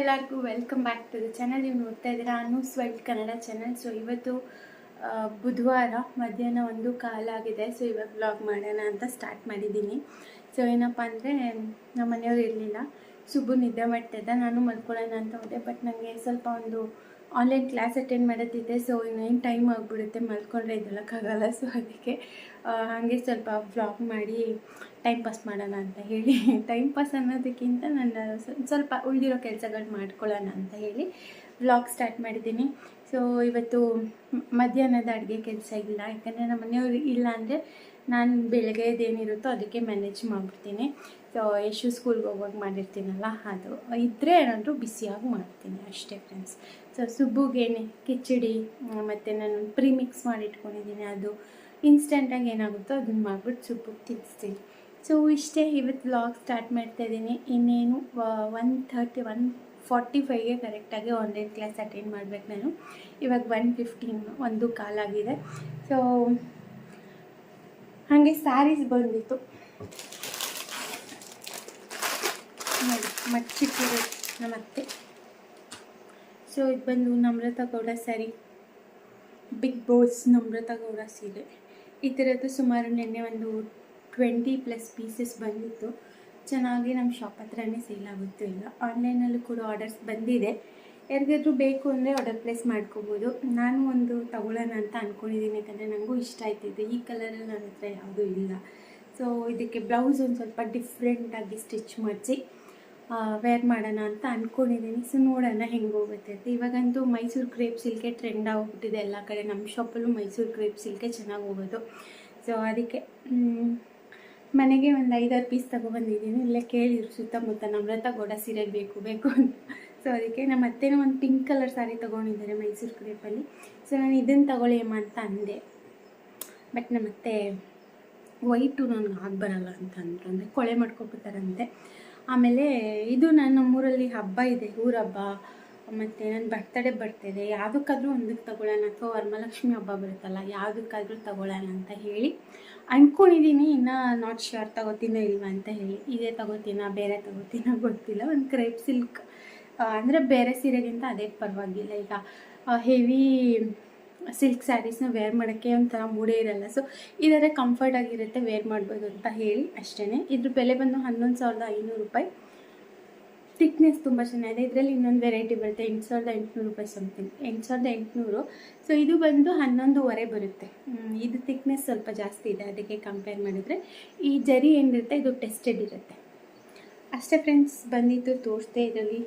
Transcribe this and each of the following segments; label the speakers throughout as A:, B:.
A: ಎಲ್ಲರಿಗೂ welcome back to the channel ನೀವು ನೋಡ್ತಾ ಇದ್ದೀರಾ? Anu's wild Kannada channel so ಇವತ್ತು ಬುಧವಾರ ಮಧ್ಯಾಹ್ನ ಒಂದು ಕಾಲಾಗಿದೆ ಸೊ ಇವಾಗ ಬ್ಲಾಗ್ ಮಾಡೋಣ ಅಂತ ಸ್ಟಾರ್ಟ್ ಮಾಡಿದ್ದೀನಿ. ಸೊ ಏನಪ್ಪ ಅಂದರೆ ನಮ್ಮ ಮನೆಯವರು ಇರಲಿಲ್ಲ. ಸುಬ್ಬು ನಿದ್ದೆ ಮಾಡ್ತಿದ್ದ ನಾನು ಮಲ್ಕೊಳ್ಳೋಣ ಅಂತ ಹೋದೆ. ಬಟ್ ನನಗೆ ಸ್ವಲ್ಪ ಒಂದು ಆನ್ಲೈನ್ ಕ್ಲಾಸ್ ಅಟೆಂಡ್ ಮಾಡೋದಿದೆ ಸೊ ಇನ್ನೇನು ಟೈಮ್ ಆಗಿಬಿಡುತ್ತೆ ಮಲ್ಕೊಂಡ್ರೆ ಇದೆಲ್ಲಕ್ಕಾಗಲ್ಲ ಸೊ ಅದಕ್ಕೆ ಹಾಗೆ ಸ್ವಲ್ಪ ಬ್ಲಾಗ್ ಮಾಡಿ ಟೈಮ್ ಪಾಸ್ ಮಾಡೋಣ ಅಂತ ಹೇಳಿ. ಟೈಮ್ ಪಾಸ್ ಅನ್ನೋದಕ್ಕಿಂತ ನನ್ನ ಸ್ವಲ್ಪ ಉಳಿದಿರೋ ಕೆಲಸಗಳು ಮಾಡ್ಕೊಳ್ಳೋಣ ಅಂತ ಹೇಳಿ ವ್ಲಾಗ್ ಸ್ಟಾರ್ಟ್ ಮಾಡಿದ್ದೀನಿ. ಸೊ ಇವತ್ತು ಮಧ್ಯಾಹ್ನದ ಅಡುಗೆ ಕೆಲಸ ಇಲ್ಲ. ಯಾಕಂದರೆ ನಮ್ಮ ಮನೆಯವರು ಇಲ್ಲ ಅಂದರೆ ನಾನು ಬೆಳಗ್ಗೆದೇನಿರುತ್ತೋ ಅದಕ್ಕೆ ಮ್ಯಾನೇಜ್ ಮಾಡಿಬಿಡ್ತೀನಿ. ಸೊ ಯಶು ಸ್ಕೂಲ್ಗೆ ಹೋಗುವಾಗ ಮಾಡಿರ್ತೀನಲ್ಲ, ಅದು ಇದ್ದರೆ ಏನಾದರೂ ಬಿಸಿಯಾಗಿ ಮಾಡ್ತೀನಿ ಅಷ್ಟೇ ಫ್ರೆಂಡ್ಸ್ ಸೊ ಸುಬ್ಬುಗೇನೆ ಕಿಚಡಿ, ಮತ್ತು ನಾನು ಪ್ರೀಮಿಕ್ಸ್ ಮಾಡಿಟ್ಕೊಂಡಿದ್ದೀನಿ. ಅದು ಇನ್ಸ್ಟೆಂಟಾಗಿ ಏನಾಗುತ್ತೋ ಅದನ್ನು ಮಾಡಿಬಿಟ್ಟು ಸುಬ್ಬಿಗೆ ತಿನ್ನಿಸ್ತೀನಿ ಸೊ ಇಷ್ಟೇ ಇವತ್ತು ವ್ಲಾಗ್ ಸ್ಟಾರ್ಟ್ ಮಾಡ್ತಾ ಇದ್ದೀನಿ. ಇನ್ನೇನು ಒನ್ ಥರ್ಟಿ ಒನ್ ಫಾರ್ಟಿ ಫೈವ್ಗೆ ಕರೆಕ್ಟಾಗಿ ಆನ್ಲೈನ್ ಕ್ಲಾಸ್ ಅಟೆಂಡ್ ಮಾಡಬೇಕು ನಾನು. ಇವಾಗ ಒನ್ ಫಿಫ್ಟೀನ್ ಒಂದು ಕಾಲಾಗಿದೆ ಸೊ ಹಾಗೆ ಸ್ಯಾರೀಸ್ ಬಂದಿತ್ತು. ನೋಡಿ, ಮಚ್ಚಿಟ್ಟಿದೆ ನಮ್ಮ ಅತ್ತೆ. ಸೊ ಇದು ಬಂದು ನಮ್ರತ ಗೌಡ ಸ್ಯಾರಿ ಬಿಗ್ ಬಾಸ್ ನಮ್ರತ ಗೌಡ ಸೀರೆ. ಈ ಥರದ್ದು ಸುಮಾರು ನಿನ್ನೆ ಒಂದು ಟ್ವೆಂಟಿ ಪ್ಲಸ್ ಪೀಸಸ್ ಬಂದಿತ್ತು. ಚೆನ್ನಾಗಿ ನಮ್ಮ ಶಾಪ್ ಹತ್ರನೇ ಸೇಲ್ ಆಗುತ್ತೆ ಇಲ್ಲ ಆನ್ಲೈನಲ್ಲೂ ಕೂಡ ಆರ್ಡರ್ಸ್ ಬಂದಿದೆ. ಯಾರಿಗಾದ್ರೂ ಬೇಕು ಅಂದರೆ ಆರ್ಡರ್ ಪ್ಲೇಸ್ ಮಾಡ್ಕೋಬೋದು. ನಾನು ಒಂದು ತಗೊಳ್ಳೋಣ ಅಂತ ಅಂದ್ಕೊಂಡಿದ್ದೀನಿ ಯಾಕಂದರೆ ನನಗೂ ಇಷ್ಟ ಆಯ್ತಿದೆ ಈ ಕಲರಲ್ಲಿ ನನ್ನ ಹತ್ರ ಯಾವುದೂ ಇಲ್ಲ. ಸೊ ಇದಕ್ಕೆ ಬ್ಲೌಸ್ ಒಂದು ಸ್ವಲ್ಪ ಡಿಫ್ರೆಂಟಾಗಿ ಸ್ಟಿಚ್ ಮಾಡಿಸಿ ವೇರ್ ಮಾಡೋಣ ಅಂತ ಅಂದ್ಕೊಂಡಿದ್ದೀನಿ ಸೊ ನೋಡೋಣ ಹೆಂಗೆ ಹೋಗುತ್ತೆ ಅಂತ. ಇವಾಗಂತೂ ಮೈಸೂರು ಕ್ರೇಪ್ ಸಿಲ್ಕೆ ಟ್ರೆಂಡ್ ಆಗಿಬಿಟ್ಟಿದೆ ಎಲ್ಲ ಕಡೆ ನಮ್ಮ ಶಾಪಲ್ಲೂ ಮೈಸೂರು ಕ್ರೇಪ್ ಸಿಲ್ಕೆ ಚೆನ್ನಾಗಿ ಹೋಗೋದು. ಸೊ ಅದಕ್ಕೆ ಮನೆಗೆ ಒಂದು ಐದಾರು ಪೀಸ್ ತೊಗೊಬಂದಿದ್ದೀನಿ ಇಲ್ಲ ಕೇಳಿದ್ರು, ಸುತ್ತಮುತ್ತ ನಮ್ರತ ಗೋಡ ಸೀರೆ ಬೇಕು ಬೇಕು ಅಂತ. ಸೊ ಅದಕ್ಕೆ ನಮ್ಮ ಅತ್ತೆನೂ ಒಂದು ಪಿಂಕ್ ಕಲರ್ ಸಾರಿ ತೊಗೊಂಡಿದ್ದಾರೆ ಮೈಸೂರು ಕ್ರೇಪಲ್ಲಿ ಸೊ ನಾನು ಇದನ್ನು ತಗೊಳ್ಳಿ ಅಮ್ಮ ಅಂತ ಅಂದೆ. ಬಟ್ ನಮ್ಮ ಅತ್ತೆ ವೈಟು ನನಗೆ ಆಗಿ ಬರಲ್ಲ ಅಂತ ಅಂದರು ಅಂದರೆ ಕೊಳೆ ಮಾಡ್ಕೊಬಿಡ್ತಾರಂತೆ ಆಮೇಲೆ ಇದು ನನ್ನ ನಮ್ಮೂರಲ್ಲಿ ಹಬ್ಬ ಇದೆ, ಊರ ಹಬ್ಬ. ಮತ್ತು ನನ್ನ ಬರ್ತಡೇ ಬರ್ತಿದೆ ಯಾವುದಕ್ಕಾದ್ರೂ ಒಂದಕ್ಕೆ ತಗೊಳ್ಳೋಣ. ಅಥವಾ ವರಮಹಾಲಕ್ಷ್ಮಿ ಹಬ್ಬ ಬರುತ್ತಲ್ಲ, ಯಾವುದಕ್ಕಾದರೂ ತಗೊಳ್ಳೋಣ ಅಂತ ಹೇಳಿ. ಅಂದ್ಕೊಂಡಿದ್ದೀನಿ ಇನ್ನೂ ನಾಟ್ ಶ್ಯೂರ್ ತಗೋತೀನೋ ಇಲ್ವಾ ಅಂತ ಹೇಳಿ. ಇದೇ ತಗೋತೀನಾ, ಬೇರೆ ತಗೋತೀನ ಗೊತ್ತಿಲ್ಲ. ಒಂದು ಕ್ರೇಪ್ ಸಿಲ್ಕ್ ಅಂದರೆ ಬೇರೆ ಸೀರೆಗಿಂತ ಅದೇ ಪರವಾಗಿಲ್ಲ. ಈಗ ಹೆವಿ ಸಿಲ್ಕ್ ಸ್ಯಾರೀಸ್ನ ವೇರ್ ಮಾಡೋಕ್ಕೆ ಒಂಥರ ಮೂಡೇ ಇರಲ್ಲ. ಸೊ ಇದರ ಕಂಫರ್ಟ್ ಆಗಿರುತ್ತೆ ವೇರ್ ಮಾಡ್ಬೋದು ಅಂತ ಹೇಳಿ ಅಷ್ಟೇ ಇದ್ರ ಬೆಲೆ ಬಂದು ಹನ್ನೊಂದು ಸಾವಿರದ ಐನೂರು ರೂಪಾಯಿ. ಥಿಕ್ನೆಸ್ ತುಂಬ ಚೆನ್ನಾಗಿದೆ. ಇದರಲ್ಲಿ ಇನ್ನೊಂದು ವೆರೈಟಿ ಬರುತ್ತೆ. ಎಂಟು ಸಾವಿರದ ಎಂಟುನೂರು ರೂಪಾಯಿ ಸಮಥಿಂಗ್ ಎಂಟು ಸಾವಿರದ ಎಂಟುನೂರು. ಸೊ ಇದು ಬಂದು ಹನ್ನೊಂದುವರೆ ಬರುತ್ತೆ. ಇದು ಥಿಕ್ನೆಸ್ ಸ್ವಲ್ಪ ಜಾಸ್ತಿ ಇದೆ. ಅದಕ್ಕೆ ಕಂಪೇರ್ ಮಾಡಿದರೆ ಈ ಜರಿ ಏನಿರುತ್ತೆ, ಇದು ಟೆಸ್ಟೆಡ್ ಇರುತ್ತೆ. ಅಷ್ಟೇ ಫ್ರೆಂಡ್ಸ್ ಬಂದಿತ್ತು ತೋರಿಸ್ದೆ ಇದರಲ್ಲಿ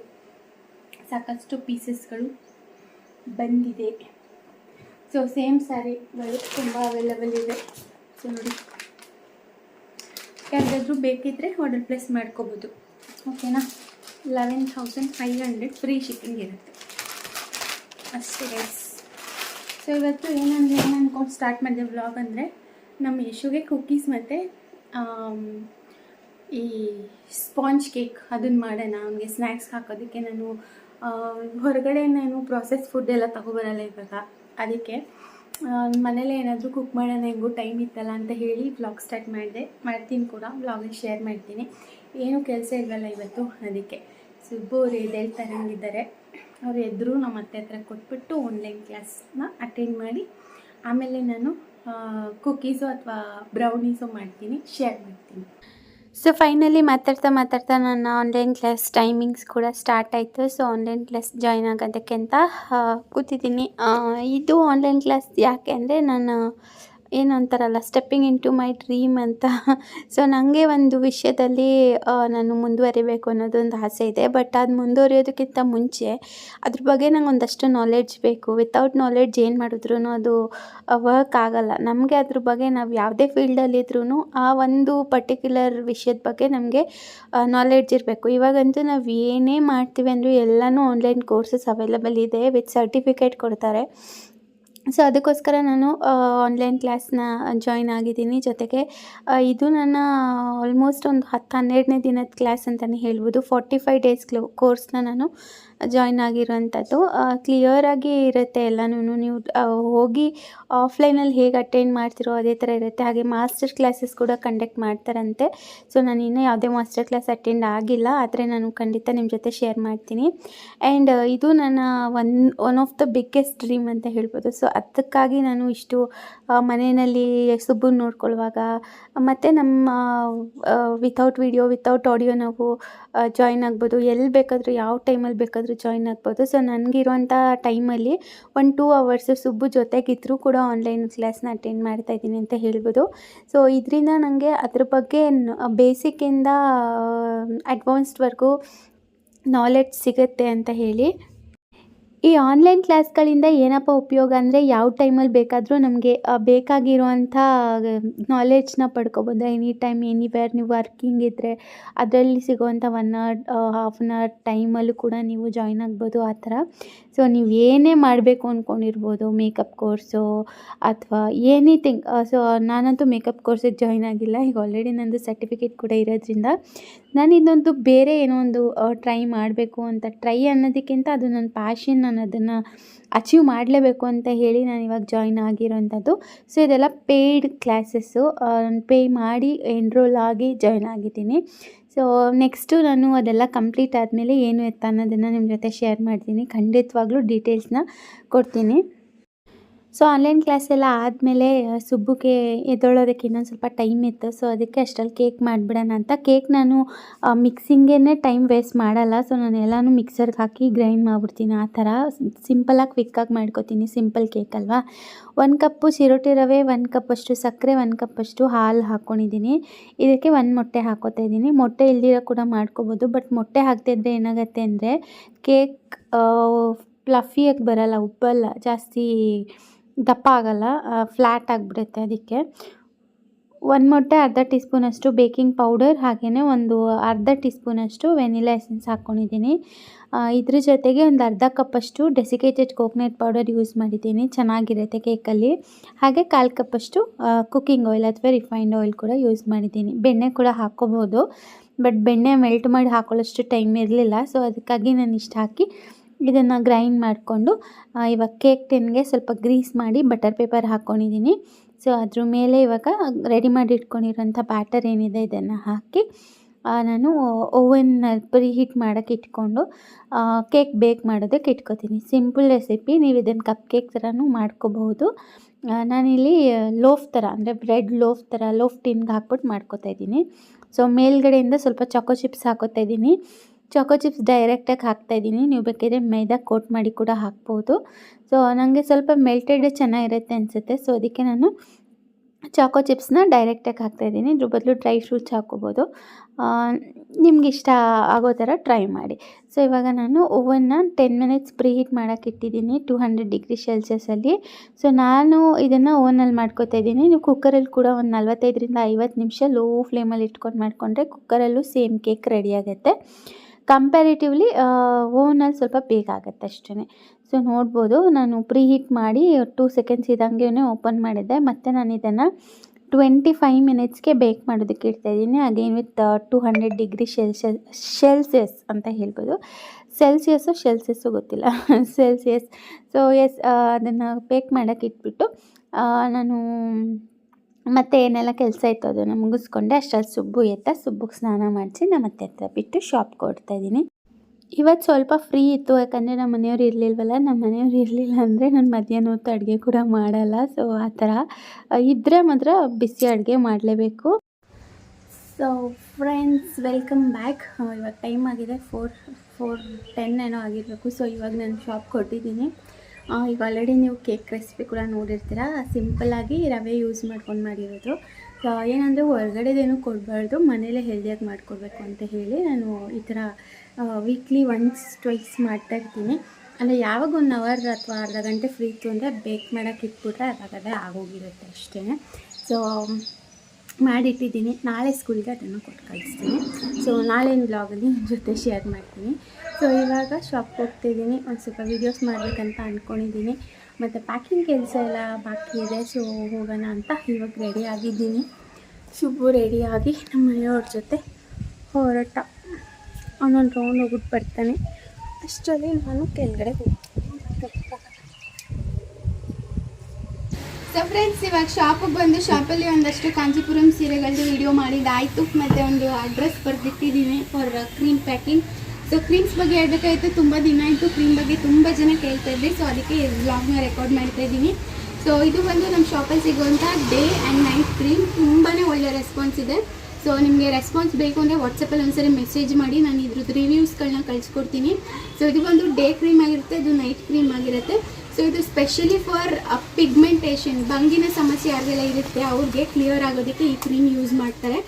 A: ಸಾಕಷ್ಟು ಪೀಸಸ್ಗಳು ಬಂದಿದೆ. ಸೊ ಸೇಮ್ ಸ್ಯಾರಿಗಳು ತುಂಬ ಅವೈಲಬಲ್ ಇದೆ. ಸೊ ನೋಡಿ. ಯಾರಿಗಾದ್ರೂ ಬೇಕಿದ್ದರೆ ಆರ್ಡರ್ ಪ್ಲೇಸ್ ಮಾಡ್ಕೋಬೋದು. ಓಕೆನಾ eleven thousand five hundred free shipping ಇರುತ್ತೆ. ಅಷ್ಟೇ ಗೈಸ್ ಸೊ ಇವತ್ತು ಏನಂದರೆ ಏನು ಅಂದ್ಕೊಂಡು ಸ್ಟಾರ್ಟ್ ಮಾಡಿದೆ ವ್ಲಾಗ್ ಅಂದರೆ, ನಮ್ಮ ಯಶುಗೆ ಕುಕ್ಕೀಸ್ ಮತ್ತು ಈ ಸ್ಪಾಂಜ್ ಕೇಕ್ ಅದನ್ನು ಮಾಡೋಣ. ಅವನಿಗೆ ಸ್ನ್ಯಾಕ್ಸ್ ಹಾಕೋದಕ್ಕೆ ನಾನು ಹೊರಗಡೆ ನಾನು ಪ್ರಾಸೆಸ್ ಫುಡ್ ಎಲ್ಲ ತೊಗೊಬರಲ್ಲ ಇವಾಗ. ಅದಕ್ಕೆ ಮನೇಲೇ ಏನಾದರೂ ಕುಕ್ ಮಾಡೋಣ ಹೆಂಗೂ ಟೈಮ್ ಇತ್ತಲ್ಲ ಅಂತ ಹೇಳಿ ಬ್ಲಾಗ್ ಸ್ಟಾರ್ಟ್ ಮಾಡಿದೆ. ಮಾಡ್ತೀನಿ ಕೂಡ. ವ್ಲಾಗಿಗೆ ಶೇರ್ ಮಾಡ್ತೀನಿ. ಏನೂ ಕೆಲಸ ಇಲ್ವಲ್ಲ ಇವತ್ತು? ಅದಕ್ಕೆ. ಸುಬ್ಬು ಅವ್ರು ಎದ್ದೇಳ್ತಾ ಇರಂಗಿದ್ದಾರೆ ಅವ್ರು ಎದ್ರು ನಮ್ಮ ಅತ್ತೆ ಹತ್ರ ಕೊಟ್ಬಿಟ್ಟು ಆನ್ಲೈನ್ ಕ್ಲಾಸ್ನ ಅಟೆಂಡ್ ಮಾಡಿ, ಆಮೇಲೆ ನಾನು ಕುಕೀಸು ಅಥವಾ ಬ್ರೌನೀಸು ಮಾಡ್ತೀನಿ ಶೇರ್ ಮಾಡ್ತೀನಿ.
B: ಸೊ ಫೈನಲಿ ಮಾತಾಡ್ತಾ ಮಾತಾಡ್ತಾ ನನ್ನ ಆನ್ಲೈನ್ ಕ್ಲಾಸ್ ಟೈಮಿಂಗ್ಸ್ ಕೂಡ ಸ್ಟಾರ್ಟ್ ಆಯಿತು. ಸೊ ಆನ್ಲೈನ್ ಕ್ಲಾಸ್ ಜಾಯ್ನ್ ಆಗೋದಕ್ಕೆ ಅಂತ ಕೂತಿದ್ದೀನಿ. ಇದು ಆನ್ಲೈನ್ ಕ್ಲಾಸ್ ಯಾಕೆ ಅಂದರೆ ನಾನು ಏನು ಅಂತಾರಲ್ಲ stepping in to my dream ಅಂತ. ಸೊ ನನಗೆ ಒಂದು ವಿಷಯದಲ್ಲಿ ನಾನು ಮುಂದುವರಿಬೇಕು ಅನ್ನೋದೊಂದು ಆಸೆ ಇದೆ. ಬಟ್ ಅದು ಮುಂದುವರಿಯೋದಕ್ಕಿಂತ ಮುಂಚೆ, ಅದ್ರ ಬಗ್ಗೆ ನಂಗೆ ಒಂದಷ್ಟು ನಾಲೆಡ್ಜ್ ಬೇಕು. ವಿತೌಟ್ ನಾಲೆಡ್ಜ್ ಏನು ಮಾಡಿದ್ರು ಅದು ವರ್ಕ್ ಆಗಲ್ಲ. ನಮಗೆ ಅದ್ರ ಬಗ್ಗೆ ನಾವು ಯಾವುದೇ ಫೀಲ್ಡಲ್ಲಿದ್ರೂ ಆ ಒಂದು ಪರ್ಟಿಕ್ಯುಲರ್ ವಿಷಯದ ಬಗ್ಗೆ ನಮಗೆ ನಾಲೆಡ್ಜ್ ಇರಬೇಕು. ಇವಾಗಂತೂ ನಾವು ಏನೇ ಮಾಡ್ತೀವಿ ಅಂದರೂ ಎಲ್ಲನೂ ಆನ್ಲೈನ್ ಕೋರ್ಸಸ್ ಅವೈಲಬಲ್ ಇದೆ. ವಿತ್ ಸರ್ಟಿಫಿಕೇಟ್ ಕೊಡ್ತಾರೆ. ಸೊ ಅದಕ್ಕೋಸ್ಕರ ನಾನು ಆನ್ಲೈನ್ ಕ್ಲಾಸ್ನ ಜಾಯ್ನ್ ಆಗಿದ್ದೀನಿ. ಜೊತೆಗೆ ಇದು ನನ್ನ ಆಲ್ಮೋಸ್ಟ್ ಒಂದು ಹತ್ತು ಹನ್ನೆರಡನೇ ದಿನದ ಕ್ಲಾಸ್ ಅಂತಲೇ ಹೇಳ್ಬೋದು. ಫಾರ್ಟಿ ಫೈವ್ ಡೇಸ್ ಕ್ಲೋ ಕೋರ್ಸ್ನ ನಾನು ಜಾಯ್ನ್ ಆಗಿರೋವಂಥದ್ದು ಕ್ಲಿಯರಾಗಿ ಇರುತ್ತೆ ಎಲ್ಲನೂ ನೀವು ಹೋಗಿ ಆಫ್ಲೈನಲ್ಲಿ ಹೇಗೆ ಅಟೆಂಡ್ ಮಾಡ್ತಿರೋ ಅದೇ ಥರ ಇರುತ್ತೆ. ಹಾಗೆ ಮಾಸ್ಟರ್ ಕ್ಲಾಸಸ್ ಕೂಡ ಕಂಡಕ್ಟ್ ಮಾಡ್ತಾರಂತೆ. ಸೊ ನಾನು ಇನ್ನೂ ಯಾವುದೇ ಮಾಸ್ಟರ್ ಕ್ಲಾಸ್ ಅಟೆಂಡ್ ಆಗಿಲ್ಲ, ಆದರೆ ನಾನು ಖಂಡಿತ ನಿಮ್ಮ ಜೊತೆ ಶೇರ್ ಮಾಡ್ತೀನಿ. ಆ್ಯಂಡ್ ಇದು ನನ್ನ one one of the biggest dream ಅಂತ ಹೇಳ್ಬೋದು. ಸೊ ಅದಕ್ಕಾಗಿ ನಾನು ಇಷ್ಟು ಮನೆಯಲ್ಲಿ ಸುಬ್ಬು ನೋಡ್ಕೊಳ್ಳುವಾಗ, ಮತ್ತು ನಮ್ಮ ವಿತೌಟ್ ವಿಡಿಯೋ ವಿತೌಟ್ ಆಡಿಯೋ ನಾವು ಜಾಯ್ನ್ ಆಗ್ಬೋದು. ಎಲ್ಲಿ ಬೇಕಾದರೂ, ಯಾವ ಟೈಮಲ್ಲಿ ಬೇಕಾದರೂ ಜಾಯ್ನ್ ಆಗ್ಬೋದು. ಸೊ ನನಗಿರುವಂಥ ಟೈಮಲ್ಲಿ ಒಂದು ಟೂ ಅವರ್ಸು ಸುಬ್ಬು ಜೊತೆಗಿದ್ದರೂ ಕೂಡ ಆನ್ಲೈನ್ ಕ್ಲಾಸ್ನ ಅಟೆಂಡ್ ಮಾಡ್ತಾ ಇದ್ದೀನಿ ಅಂತ ಹೇಳ್ಬೋದು. ಸೊ ಇದರಿಂದ ನನಗೆ ಅದ್ರ ಬಗ್ಗೆ ಬೇಸಿಕ್ಕಿಂದ ಅಡ್ವಾನ್ಸ್ಡ್ವರೆಗೂ ನಾಲೆಡ್ಜ್ ಸಿಗುತ್ತೆ ಅಂತ ಹೇಳಿ. ಈ ಆನ್ಲೈನ್ ಕ್ಲಾಸ್ಗಳಿಂದ ಏನಪ್ಪ ಉಪಯೋಗ ಅಂದರೆ ಯಾವ ಟೈಮಲ್ಲಿ ಬೇಕಾದರೂ ನಮಗೆ ಬೇಕಾಗಿರುವಂಥ ನಾಲೆಡ್ಜ್ನ ಪಡ್ಕೊಬೋದು. ಎನಿ ಟೈಮ್ ಎನಿವೇರ್ ನೀವು ವರ್ಕಿಂಗ್ ಇದ್ದರೆ ಅದರಲ್ಲಿ ಸಿಗುವಂಥ one hour half an hour ಟೈಮಲ್ಲೂ ಕೂಡ ನೀವು ಜಾಯ್ನ್ ಆಗ್ಬೋದು ಆ ಥರ. ಸೊ ನೀವು ಏನೇ ಮಾಡಬೇಕು ಅಂದ್ಕೊಂಡಿರ್ಬೋದು ಮೇಕಪ್ ಕೋರ್ಸು ಅಥವಾ ಎನಿಥಿಂಗ್ ಸೊ ನಾನಂತೂ ಮೇಕಪ್ ಕೋರ್ಸಿಗೆ ಜಾಯ್ನ್ ಆಗಿಲ್ಲ. ಈಗ ಆಲ್ರೆಡಿ ನಂದು ಸರ್ಟಿಫಿಕೇಟ್ ಕೂಡ ಇರೋದ್ರಿಂದ ನಾನು ಇದೊಂದು ಬೇರೆ ಏನೋ ಒಂದು ಟ್ರೈ ಮಾಡಬೇಕು ಅಂತ ಟ್ರೈ ಅನ್ನೋದಕ್ಕಿಂತ ಅದು ನನ್ನ ಪ್ಯಾಷನ್ ನಾನು ಅದನ್ನು ಅಚೀವ್ ಮಾಡಲೇಬೇಕು ಅಂತ ಹೇಳಿ ನಾನು ಇವಾಗ ಜಾಯ್ನ್ ಆಗಿರೋಂಥದ್ದು. ಸೊ ಇದೆಲ್ಲ ಪೇಯ್ಡ್ ಕ್ಲಾಸಸ್ಸು ಪೇ ಮಾಡಿ ಎನ್ರೋಲ್ ಆಗಿ ಜಾಯ್ನ್ ಆಗಿದ್ದೀನಿ. ಸೊ ನೆಕ್ಸ್ಟು ನಾನು ಅದೆಲ್ಲ ಕಂಪ್ಲೀಟ್ ಆದಮೇಲೆ ಏನು ಎತ್ತ ಅನ್ನೋದನ್ನು ನಿಮ್ಮ ಜೊತೆ ಶೇರ್ ಮಾಡ್ತೀನಿ. ಖಂಡಿತವಾಗ್ಲೂ ಡೀಟೇಲ್ಸ್ನ ಕೊಡ್ತೀನಿ. ಸೊ ಆನ್ಲೈನ್ ಕ್ಲಾಸ್ ಎಲ್ಲ ಆದಮೇಲೆ ಸುಬ್ಬುಗೆ ಎದ್ದೊಳೋದಕ್ಕೆ ಇನ್ನೊಂದು ಸ್ವಲ್ಪ ಟೈಮ್ ಇತ್ತು. ಸೊ ಅದಕ್ಕೆ ಅಷ್ಟರಲ್ಲಿ ಕೇಕ್ ಮಾಡಿಬಿಡೋಣ ಅಂತ. ಕೇಕ್ ನಾನು ಮಿಕ್ಸಿಂಗೇ ಟೈಮ್ ವೇಸ್ಟ್ ಮಾಡಲ್ಲ. ಸೊ ನಾನು ಎಲ್ಲನೂ ಮಿಕ್ಸರ್ಗೆ ಹಾಕಿ ಗ್ರೈಂಡ್ ಮಾಡಿಬಿಡ್ತೀನಿ ಆ ಥರ. ಸಿಂಪಲಾಗಿ ಕ್ವಿಕ್ಕಾಗಿ ಮಾಡ್ಕೊತೀನಿ. ಸಿಂಪಲ್ ಕೇಕ್ ಅಲ್ವಾ? ಒಂದು ಕಪ್ಪು ಚಿರೋಟಿ ರವೆ, ಒಂದು ಕಪ್ಪಷ್ಟು ಸಕ್ಕರೆ, ಒಂದು ಕಪ್ಪಷ್ಟು ಹಾಲು ಹಾಕ್ಕೊಂಡಿದ್ದೀನಿ ಇದಕ್ಕೆ ಒಂದು ಮೊಟ್ಟೆ ಹಾಕೋತಾ ಇದ್ದೀನಿ. ಮೊಟ್ಟೆ ಇಲ್ದಿರೋ ಕೂಡ ಮಾಡ್ಕೋಬೋದು. ಬಟ್ ಮೊಟ್ಟೆ ಹಾಕ್ತಿದ್ರೆ ಏನಾಗುತ್ತೆ ಅಂದರೆ ಕೇಕ್ ಪ್ಲಫಿಯಾಗಿ ಬರಲ್ಲ. ಉಬ್ಬಲ್ಲ. ಜಾಸ್ತಿ ದಪ್ಪ ಆಗಲ್ಲ ಫ್ಲ್ಯಾಟ್ ಆಗಿಬಿಡುತ್ತೆ ಅದಕ್ಕೆ. ಒಂದು ಮೊಟ್ಟೆ ಅರ್ಧ ಟೀ ಸ್ಪೂನಷ್ಟು ಬೇಕಿಂಗ್ ಪೌಡರ್ ಹಾಗೆಯೇ ಒಂದು ಅರ್ಧ ಟೀ ಸ್ಪೂನಷ್ಟು ವೆನಿಲಾ ಎಸೆನ್ಸ್ ಹಾಕ್ಕೊಂಡಿದ್ದೀನಿ ಇದ್ರ ಜೊತೆಗೆ ಒಂದು ಅರ್ಧ ಕಪ್ಪಷ್ಟು ಡೆಸಿಕೇಟೆಡ್ ಕೋಕೋನಟ್ ಪೌಡರ್ ಯೂಸ್ ಮಾಡಿದ್ದೀನಿ. ಚೆನ್ನಾಗಿರುತ್ತೆ ಕೇಕಲ್ಲಿ ಹಾಗೆ ಕಾಲು ಕಪ್ಪಷ್ಟು ಕುಕ್ಕಿಂಗ್ ಆಯಿಲ್ ಅಥವಾ ರಿಫೈನ್ಡ್ ಆಯಿಲ್ ಕೂಡ ಯೂಸ್ ಮಾಡಿದ್ದೀನಿ. ಬೆಣ್ಣೆ ಕೂಡ ಹಾಕ್ಕೋಬೋದು ಬಟ್ ಬೆಣ್ಣೆ ಮೆಲ್ಟ್ ಮಾಡಿ ಹಾಕೊಳ್ಳೋಷ್ಟು ಟೈಮ್ ಇರಲಿಲ್ಲ ಸೊ ಅದಕ್ಕಾಗಿ ನಾನು ಇಷ್ಟು ಹಾಕಿ ಇದನ್ನು ಗ್ರೈಂಡ್ ಮಾಡಿಕೊಂಡು ಇವಾಗ ಕೇಕ್ ಟಿನ್ಗೆ ಸ್ವಲ್ಪ ಗ್ರೀಸ್ ಮಾಡಿ ಬಟರ್ ಪೇಪರ್ ಹಾಕ್ಕೊಂಡಿದ್ದೀನಿ ಸೊ ಅದ್ರ ಮೇಲೆ ಇವಾಗ ರೆಡಿ ಮಾಡಿ ಇಟ್ಕೊಂಡಿರೋಂಥ ಬ್ಯಾಟರ್ ಏನಿದೆ ಇದನ್ನು ಹಾಕಿ ನಾನು ಓವನ್ ಪ್ರೀ ಹೀಟ್ ಮಾಡೋಕ್ಕೆ ಇಟ್ಕೊಂಡು ಕೇಕ್ ಬೇಕ್ ಮಾಡೋದಕ್ಕೆ ಇಟ್ಕೊತೀನಿ. ಸಿಂಪಲ್ ರೆಸಿಪಿ ನೀವು ಇದನ್ನು ಕಪ್ ಕೇಕ್ ಥರನೂ ಮಾಡ್ಕೋಬಹುದು. ನಾನಿಲ್ಲಿ ಲೋಫ್ ಥರ ಅಂದರೆ ಬ್ರೆಡ್ ಲೋಫ್ ಥರ ಲೋಫ್ ಟಿನ್ಗೆ ಹಾಕ್ಬಿಟ್ಟು ಮಾಡ್ಕೊತಾ ಇದ್ದೀನಿ. ಸೊ ಮೇಲ್ಗಡೆಯಿಂದ ಸ್ವಲ್ಪ ಚಾಕೋ ಚಿಪ್ಸ್ ಹಾಕೋತಾ ಇದ್ದೀನಿ. ಚಾಕೋ ಚಿಪ್ಸ್ ಡೈರೆಕ್ಟಾಗಿ ಹಾಕ್ತಾಯಿದ್ದೀನಿ ನೀವು ಬೇಕಿದ್ರೆ ಮೈದಾ ಕೋಟ್ ಮಾಡಿ ಕೂಡ ಹಾಕ್ಬೋದು. ಸೊ ನನಗೆ ಸ್ವಲ್ಪ ಮೆಲ್ಟೆಡ್ ಚೆನ್ನಾಗಿರುತ್ತೆ ಅನಿಸುತ್ತೆ. ಸೊ ಅದಕ್ಕೆ ನಾನು ಚಾಕೋ ಚಿಪ್ಸ್ನ ಡೈರೆಕ್ಟಾಗಿ ಹಾಕ್ತಾಯಿದ್ದೀನಿ ಇದ್ರ ಬದಲು ಡ್ರೈ ಫ್ರೂಟ್ಸ್ ಹಾಕೋಬೋದು ನಿಮ್ಗೆ ಇಷ್ಟ ಆಗೋ ಥರ ಟ್ರೈ ಮಾಡಿ. ಸೊ ಇವಾಗ ನಾನು ಓವನ್ನ ಟೆನ್ ಮಿನಿಟ್ಸ್ ಪ್ರೀ ಹೀಟ್ ಮಾಡೋಕ್ಕೆ ಇಟ್ಟಿದ್ದೀನಿ. ಟೂ ಹಂಡ್ರೆಡ್ ಡಿಗ್ರಿ ಸೆಲ್ಸಿಯಸಲ್ಲಿ ಸೊ ನಾನು ಇದನ್ನು ಓವನಲ್ಲಿ ಮಾಡ್ಕೋತಾ ಇದ್ದೀನಿ. ನೀವು ಕುಕ್ಕರಲ್ಲಿ ಕೂಡ ಒಂದು ನಲ್ವತ್ತೈದರಿಂದ ಐವತ್ತು ನಿಮಿಷ ಲೋ ಫ್ಲೇಮಲ್ಲಿ ಇಟ್ಕೊಂಡು ಮಾಡಿಕೊಂಡ್ರೆ ಕುಕ್ಕರಲ್ಲೂ ಸೇಮ್ ಕೇಕ್ ರೆಡಿ ಆಗುತ್ತೆ. ಕಂಪ್ಯಾರಿಟಿವ್ಲಿ ಓವನಲ್ಲಿ ಸ್ವಲ್ಪ ಬೇಗ ಆಗುತ್ತೆ ಅಷ್ಟೇ ಸೊ ನೋಡ್ಬೋದು. ನಾನು ಪ್ರೀ ಹೀಟ್ ಮಾಡಿ ಟೂ ಸೆಕೆಂಡ್ಸ್ ಇದ್ದಂಗೆ ಓಪನ್ ಮಾಡಿದ್ದೆ ಮತ್ತು ನಾನು ಇದನ್ನು ಟ್ವೆಂಟಿ ಫೈವ್ ಮಿನಿಟ್ಸ್ಗೆ ಬೇಕ್ ಮಾಡೋದಕ್ಕೆ ಇಡ್ತಾಯಿದ್ದೀನಿ again with two hundred degree Celsius Celsius ಅಂತ ಹೇಳ್ಬೋದು. ಸೆಲ್ಸಿಯಸ್ಸು ಶೆಲ್ಸಿಯಸ್ಸು ಗೊತ್ತಿಲ್ಲ. ಸೆಲ್ಸಿಯಸ್ ಸೊ ಎಸ್ ಅದನ್ನು ಬೇಕ್ ಮಾಡೋಕ್ಕೆ ಇಟ್ಬಿಟ್ಟು ನಾನು ಮತ್ತೆ ಏನೆಲ್ಲ ಕೆಲಸ ಇತ್ತು ಅದನ್ನು ಮುಗಿಸ್ಕೊಂಡೆ, ಅಷ್ಟರಲ್ಲಿ ಸುಬ್ಬು ಎತ್ತ ಸುಬ್ಬುಗೆ ಸ್ನಾನ ಮಾಡಿಸಿ ನಮ್ಮ ಅತ್ತೆ ಹತ್ರ ಬಿಟ್ಟು ಶಾಪ್ ಕೊಡ್ತಾ ಇದ್ದೀನಿ. ಇವತ್ತು ಸ್ವಲ್ಪ ಫ್ರೀ ಇತ್ತು, ಯಾಕಂದರೆ ನಮ್ಮ ಮನೆಯವ್ರು ಇರಲಿಲ್ವಲ್ಲ ನಮ್ಮ ಮನೆಯವ್ರು ಇರಲಿಲ್ಲ ಅಂದರೆ ನಾನು ಮಧ್ಯಾಹ್ನ ಹೊತ್ತು ಅಡುಗೆ ಕೂಡ ಮಾಡಲ್ಲ ಸೊ ಆ ಥರ. ಇದ್ದರೆ ಮಾತ್ರ ಬಿಸಿ ಅಡುಗೆ ಮಾಡಲೇಬೇಕು. ಸೊ ಫ್ರೆಂಡ್ಸ್ ವೆಲ್ಕಮ್ ಬ್ಯಾಕ್ ಇವಾಗ ಟೈಮ್ ಆಗಿದೆ ಫೋರ್ ಫೋರ್ ಟೆನ್ ಏನೋ ಆಗಿರಬೇಕು ಸೊ ಇವಾಗ ನಾನು ಶಾಪ್ ಕೊಟ್ಟಿದ್ದೀನಿ ಈಗ ಆಲ್ರೆಡಿ ನೀವು ಕೇಕ್ ರೆಸಿಪಿ ಕೂಡ ನೋಡಿರ್ತೀರ? ಸಿಂಪಲ್ಲಾಗಿ ರವೆ ಯೂಸ್ ಮಾಡ್ಕೊಂಡು ಮಾಡಿರೋದು. ಏನಂದರೆ ಹೊರಗಡೆದೇನು ಕೊಡಬಾರ್ದು, ಮನೇಲೇ ಹೆಲ್ದಿಯಾಗಿ ಮಾಡ್ಕೊಡ್ಬೇಕು ಅಂತ ಹೇಳಿ ನಾನು ಈ ಥರ ವೀಕ್ಲಿ ಒನ್ಸ್ ಟ್ವೈಸ್ ಮಾಡ್ತಾ ಇರ್ತೀನಿ. ಅಂದರೆ ಯಾವಾಗ ಒನ್ ಅವರ್ ಅಥವಾ ಅರ್ಧ ಗಂಟೆ ಫ್ರೀ ಇತ್ತು ಅಂದರೆ ಬೇಕ್ ಮಾಡೋಕ್ಕೆ ಇಟ್ಬಿಟ್ರೆ ಅದಾಗದೇ ಆಗೋಗಿರುತ್ತೆ ಅಷ್ಟೇ. ಸೊ ಮಾಡಿಟ್ಟಿದ್ದೀನಿ. ನಾಳೆ ಸ್ಕೂಲ್ಗೆ ಅದನ್ನು ಕೊಟ್ಟು ಕಳಿಸ್ತೀನಿ. ಸೊ ನಾಳೆನ ಬ್ಲಾಗಲ್ಲಿ ನಿಮ್ಮ ಜೊತೆ ಶೇರ್ ಮಾಡ್ತೀನಿ. ಸೊ ಇವಾಗ ಶಾಪ್ಗೆ ಹೋಗ್ತಿದ್ದೀನಿ. ಒಂದು ಸ್ವಲ್ಪ ವೀಡಿಯೋಸ್ ಮಾಡಬೇಕಂತ ಅಂದ್ಕೊಂಡಿದ್ದೀನಿ
A: ಮತ್ತು ಪ್ಯಾಕಿಂಗ್ ಕೆಲಸ ಎಲ್ಲ ಬಾಕಿ ಇದೆ. ಸೊ ಹೋಗೋಣ ಅಂತ ಇವಾಗ ರೆಡಿ ಆಗಿದ್ದೀನಿ. ಶುಭು ರೆಡಿಯಾಗಿ ನಮ್ಮ ಮನೆಯವ್ರ ಜೊತೆ ಹೊರಟ. ಅವನೊಂದು ರೌಂಡ್ ಹೋಗ್ಬಿಟ್ಟು ಬರ್ತಾನೆ. ಅಷ್ಟರಲ್ಲಿ ನಾನು ಕೆಳಗಡೆ ಹೋಗ್ತೀನಿ.
B: ಸೊ ಫ್ರೆಂಡ್ಸ್ ಇವಾಗ ಶಾಪಿಗೆ ಬಂದು ಶಾಪಲ್ಲಿ ಒಂದಷ್ಟು ಕಾಂಚೀಪುರಂ ಸೀರೆಗಳದ್ದು ವಿಡಿಯೋ ಮಾಡಿದ್ದಾಯಿತು ಮತ್ತು ಒಂದು address ಬರೆದಿಟ್ಟಿದ್ದೀನಿ for cream packing so creams ಬಗ್ಗೆ ಹೇಳಬೇಕಾಯ್ತು, ತುಂಬ ದಿನ ಆಯಿತು. ಕ್ರೀಮ್ ಬಗ್ಗೆ ತುಂಬ ಜನ ಕೇಳ್ತಾ ಇದ್ದೆ. ಸೊ ಅದಕ್ಕೆ ಬ್ಲಾಗ್ನ ರೆಕಾರ್ಡ್ ಮಾಡ್ತಾ ಇದ್ದೀನಿ. ಸೊ ಇದು ಬಂದು ನಮ್ಮ ಶಾಪಲ್ಲಿ ಸಿಗುವಂಥ ಡೇ ಆ್ಯಂಡ್ ನೈಟ್ ಕ್ರೀಮ್ ತುಂಬಾ ಒಳ್ಳೆ ರೆಸ್ಪಾನ್ಸ್ ಇದೆ. ಸೊ ನಿಮಗೆ ರೆಸ್ಪಾನ್ಸ್ ಬೇಕು ಅಂದರೆ ವಾಟ್ಸಪ್ಪಲ್ಲಿ ಒಂದ್ಸರಿ ಮೆಸೇಜ್ ಮಾಡಿ. ನಾನು ಇದ್ರದ್ದು ರಿವ್ಯೂಸ್ಗಳನ್ನ ಕಳಿಸ್ಕೊಡ್ತೀನಿ. ಸೊ ಇದು ಬಂದು ಡೇ ಕ್ರೀಮ್ ಆಗಿರುತ್ತೆ ಇದು ನೈಟ್ ಕ್ರೀಮ್ ಆಗಿರುತ್ತೆ. ಸೊ ಇದು ಸ್ಪೆಷಲಿ ಫಾರ್ ಪಿಗ್ಮೆಂಟೇಷನ್ ಬಂಗಿನ ಸಮಸ್ಯೆ ಯಾರಿಗೆಲ್ಲ ಇರುತ್ತೆ, ಅವ್ರಿಗೆ ಕ್ಲಿಯರ್ ಆಗೋದಕ್ಕೆ ಈ ಕ್ರೀಮ್ ಯೂಸ್ ಮಾಡ್ತಾರೆ.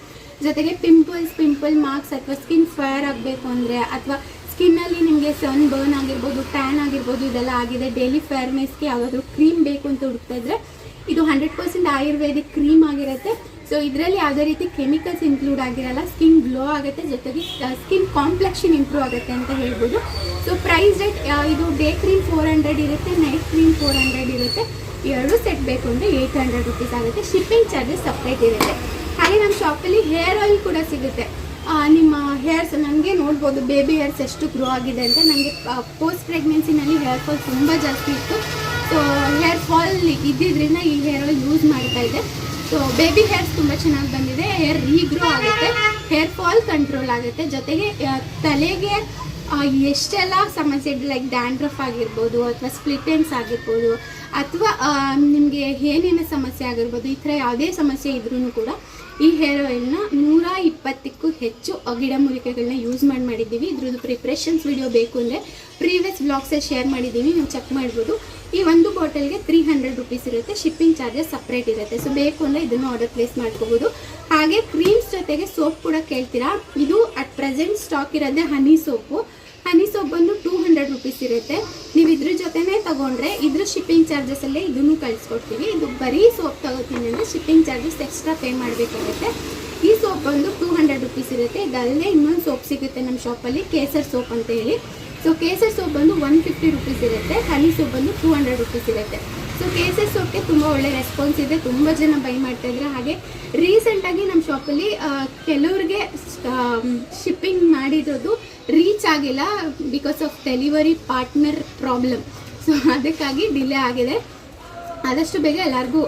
B: ಜೊತೆಗೆ ಪಿಂಪಲ್ಸ್ ಪಿಂಪಲ್ ಮಾರ್ಕ್ಸ್ ಅಥವಾ ಸ್ಕಿನ್ ಫೇರ್ ಆಗಬೇಕು ಅಂದರೆ, ಅಥವಾ ಸ್ಕಿನ್ನಲ್ಲಿ ನಿಮಗೆ ಸನ್ ಬರ್ನ್ ಆಗಿರ್ಬೋದು ಟ್ಯಾನ್ ಆಗಿರ್ಬೋದು, ಇದೆಲ್ಲ ಆಗಿದೆ ಡೈಲಿ ಫೇರ್ನೆಸ್ಗೆ ಯಾವುದಾದ್ರೂ ಕ್ರೀಮ್ ಬೇಕು ಅಂತ ಹುಡುಕ್ತಾ ಇದ್ರೆ, ಇದು ಹಂಡ್ರೆಡ್ ಪರ್ಸೆಂಟ್ ಆಯುರ್ವೇದಿಕ್ ಕ್ರೀಮ್ ಆಗಿರುತ್ತೆ. ಸೊ ಇದರಲ್ಲಿ ಯಾವುದೇ ರೀತಿ ಕೆಮಿಕಲ್ಸ್ ಇನ್ಕ್ಲೂಡ್ ಆಗಿರಲ್ಲ ಸ್ಕಿನ್ ಗ್ಲೋ ಆಗುತ್ತೆ, ಜೊತೆಗೆ ಸ್ಕಿನ್ ಕಾಂಪ್ಲೆಕ್ಷನ್ ಇಂಪ್ರೂವ್ ಆಗುತ್ತೆ ಅಂತ ಹೇಳ್ಬೋದು. ಸೊ ಪ್ರೈಸ್ ರೇಟ್ ಇದು ಡೇ ಕ್ರೀಮ್ ಫೋರ್ ಹಂಡ್ರೆಡ್ ಇರುತ್ತೆ ನೈಟ್ ಕ್ರೀಮ್ ಫೋರ್ ಹಂಡ್ರೆಡ್ ಇರುತ್ತೆ. ಎರಡು ಸೆಟ್ ಬೇಕು ಅಂದರೆ ಏಯ್ಟ್ ಹಂಡ್ರೆಡ್ ರುಪೀಸ್ ಆಗುತ್ತೆ. ಶಿಪ್ಪಿಂಗ್ ಚಾರ್ಜಸ್ ಸಪ್ರೇಟ್ ಇರುತ್ತೆ. ಹಾಗೆ ನಮ್ಮ ಶಾಪಲ್ಲಿ ಹೇರ್ ಆಯಿಲ್ ಕೂಡ ಸಿಗುತ್ತೆ. ನಿಮ್ಮ ಹೇರ್ಸ್ ನನಗೆ ನೋಡ್ಬೋದು ಬೇಬಿ ಹೇರ್ಸ್ ಎಷ್ಟು ಗ್ರೋ ಆಗಿದೆ ಅಂತ. ನನಗೆ ಪೋಸ್ಟ್ ಪ್ರೆಗ್ನೆನ್ಸಿನಲ್ಲಿ ಹೇರ್ ಫಾಲ್ ತುಂಬ ಜಾಸ್ತಿ ಇತ್ತು. ಸೊ ಹೇರ್ ಫಾಲ್ ಇದ್ದಿದ್ದರಿಂದ ಈ ಹೇರ್ ಆಯಿಲ್ ಯೂಸ್ ಮಾಡ್ತಾ ಇದ್ದೆ ಸೊ ಬೇಬಿ ಹೇರ್ಸ್ ತುಂಬ ಚೆನ್ನಾಗಿ ಬಂದಿದೆ. ಹೇರ್ ರೀಗ್ರೋ ಆಗುತ್ತೆ. ಹೇರ್ ಫಾಲ್ ಕಂಟ್ರೋಲ್ ಆಗುತ್ತೆ. ಜೊತೆಗೆ ತಲೆಗೆ ಎಷ್ಟೆಲ್ಲ ಸಮಸ್ಯೆ ಲೈಕ್ ಡ್ಯಾಂಡ್ರಫ್ ಆಗಿರ್ಬೋದು ಅಥವಾ ಸ್ಪ್ಲಿಟೆನ್ಸ್ ಆಗಿರ್ಬೋದು ಅಥವಾ ನಿಮಗೆ ಏನೇನು ಸಮಸ್ಯೆ ಆಗಿರ್ಬೋದು, ಈ ಥರ ಯಾವುದೇ ಸಮಸ್ಯೆ ಇದ್ರೂ ಕೂಡ ಈ ಹೇರ್ ಆಯಿಲ್ನ ನೂರ ಇಪ್ಪತ್ತಕ್ಕೂ ಹೆಚ್ಚು ಗಿಡಮೂಲಿಕೆಗಳನ್ನ ಯೂಸ್ ಮಾಡಿ ಮಾಡಿದ್ದೀವಿ. ಇದ್ರದ್ದು ಪ್ರಿಪ್ರೇಷನ್ಸ್ ವಿಡಿಯೋ ಬೇಕು ಅಂದರೆ ಪ್ರೀವಿಯಸ್ ಬ್ಲಾಗ್ಸೇ ಶೇರ್ ಮಾಡಿದ್ದೀನಿ ನೀವು ಚೆಕ್ ಮಾಡ್ಬೋದು. ಈ ಒಂದು ಬಾಟಲ್ಗೆ ತ್ರೀ ಹಂಡ್ರೆಡ್ ರುಪೀಸ್ ಇರುತ್ತೆ ಶಿಪ್ಪಿಂಗ್ ಚಾರ್ಜಸ್ ಸಪ್ರೇಟ್ ಇರುತ್ತೆ. ಸೊ ಬೇಕು ಅಂದರೆ ಇದನ್ನು ಆರ್ಡರ್ ಪ್ಲೇಸ್ ಮಾಡ್ಕೋಬೋದು. ಹಾಗೆ ಕ್ರೀಮ್ಸ್ ಜೊತೆಗೆ ಸೋಪ್ ಕೂಡ ಕೇಳ್ತೀರಾ? ಇದು ಅಟ್ ಪ್ರೆಸೆಂಟ್ ಸ್ಟಾಕ್ ಇರೋದೇ ಹನಿ ಸೋಪು ಹನಿ ಸೋಪ್ ಬಂದು ಟೂ ಹಂಡ್ರೆಡ್ ರುಪೀಸ್ ಇರುತ್ತೆ. ನೀವು ಇದ್ರ ಜೊತೆನೇ ತೊಗೊಂಡ್ರೆ, ಇದ್ರ ಶಿಪ್ಪಿಂಗ್ ಚಾರ್ಜಸಲ್ಲೇ ಇದನ್ನು ಕಳಿಸ್ಕೊಡ್ತೀವಿ ಇದು ಬರೀ ಸೋಪ್ ತಗೋತೀನಿ ಅಂದರೆ ಶಿಪ್ಪಿಂಗ್ ಚಾರ್ಜಸ್ ಎಕ್ಸ್ಟ್ರಾ ಪೇ ಮಾಡಬೇಕಾಗುತ್ತೆ. ಈ ಸೋಪ್ ಬಂದು ಟೂ ಹಂಡ್ರೆಡ್ ರುಪೀಸ್ ಇರುತ್ತೆ. ಇದಲ್ಲದೆ ಇನ್ನೊಂದು ಸೋಪ್ ಸಿಗುತ್ತೆ ನಮ್ಮ ಶಾಪಲ್ಲಿ ಕೇಸರ್ ಸೋಪ್ ಅಂತ ಹೇಳಿ. ಸೊ ಕೇಸರ್ ಸೋಪ್ ಬಂದು ಒನ್ ಫಿಫ್ಟಿ ರುಪೀಸ್ ಇರುತ್ತೆ. ಹನಿ ಸೋಪ್ ಬಂದು ಟೂ ಹಂಡ್ರೆಡ್ ರುಪೀಸ್ ಇರುತ್ತೆ. ಸೊ ಕೇಸರ್ ಸೋಪ್ಗೆ ತುಂಬ ಒಳ್ಳೆ ರೆಸ್ಪಾನ್ಸ್ ಇದೆ. ತುಂಬ ಜನ ಬೈ ಮಾಡ್ತಾ ಇದ್ದಾರೆ ಹಾಗೆ ರೀಸೆಂಟಾಗಿ ನಮ್ಮ ಶಾಪಲ್ಲಿ ಕೆಲವ್ರಿಗೆ ಶಿಪ್ಪಿಂಗ್ ಮಾಡಿರೋದು ರೀಚ್ ಆಗಿಲ್ಲ because of delivery partner problem so ಅದಕ್ಕಾಗಿ ಡಿಲೇ ಆಗಿದೆ. ಆದಷ್ಟು ಬೇಗ ಎಲ್ಲರಿಗೂ